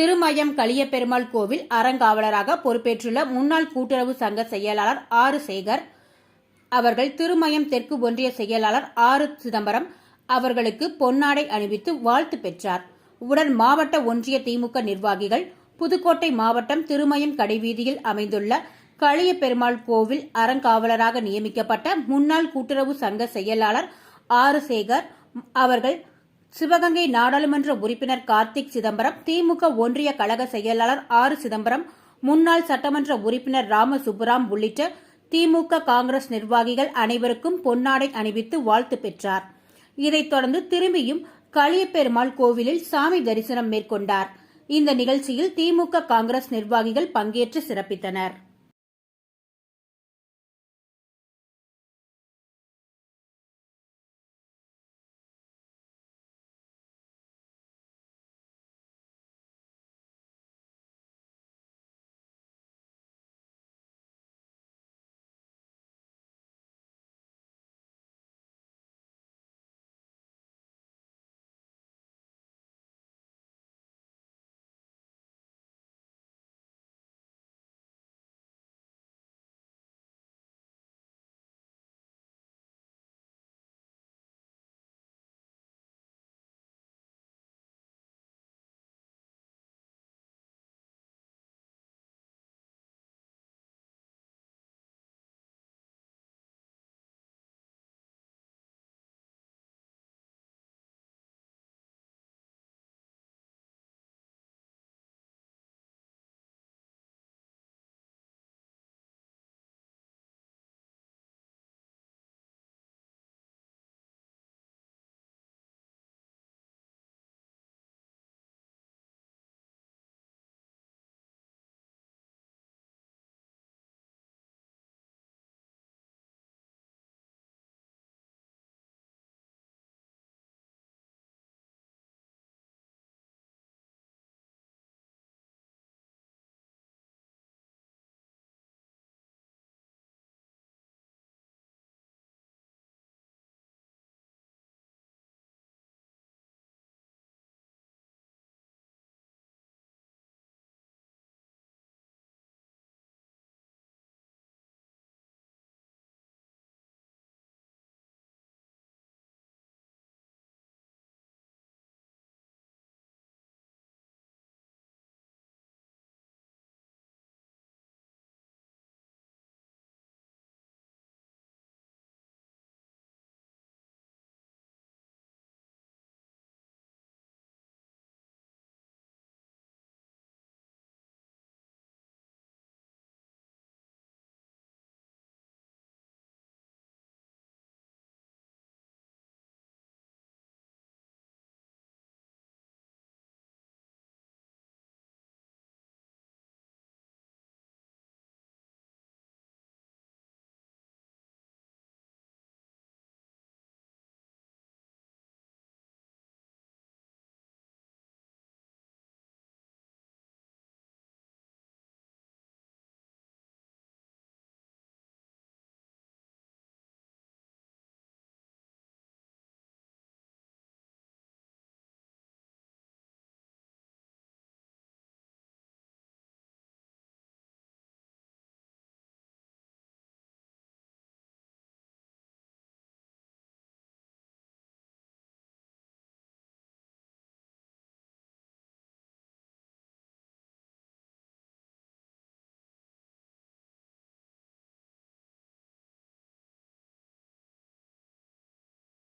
திருமயம் களியப்பெருமாள் கோவில் அறங்காவலராக பொறுப்பேற்றுள்ள முன்னாள் கூட்டுறவு சங்க செயலாளர் ஆறு சேகர் அவர்கள் திருமயம் தெற்கு ஒன்றிய செயலாளர் ஆறு சிதம்பரம் அவர்களுக்கு பொன்னாடை அணிவித்து வாழ்த்து பெற்றார். உடன் மாவட்ட ஒன்றிய திமுக நிர்வாகிகள் புதுக்கோட்டை மாவட்டம் திருமயம் கடைவீதியில் அமைந்துள்ள களிய பெருமாள் கோவில் அறங்காவலராக நியமிக்கப்பட்ட முன்னாள் கூட்டுறவு சங்க செயலாளர் ஆறு சேகர் அவர்கள் சிவகங்கை நாடாளுமன்ற உறுப்பினர் கார்த்திக் சிதம்பரம் திமுக ஒன்றிய கழக செயலாளர் ஆறு சிதம்பரம் முன்னாள் சட்டமன்ற உறுப்பினர் ராம சுப்புராம் உள்ளிட்ட திமுக காங்கிரஸ் நிர்வாகிகள் அனைவருக்கும் பொன்னாடை அணிவித்து வாழ்த்து பெற்றார். இதைத் தொடர்ந்து திரும்பியும் களியப்பெருமாள் கோவிலில் சாமி தரிசனம் மேற்கொண்டார். இந்த நிகழ்ச்சியில் திமுக காங்கிரஸ் நிர்வாகிகள் பங்கேற்று சிறப்பித்தனர்.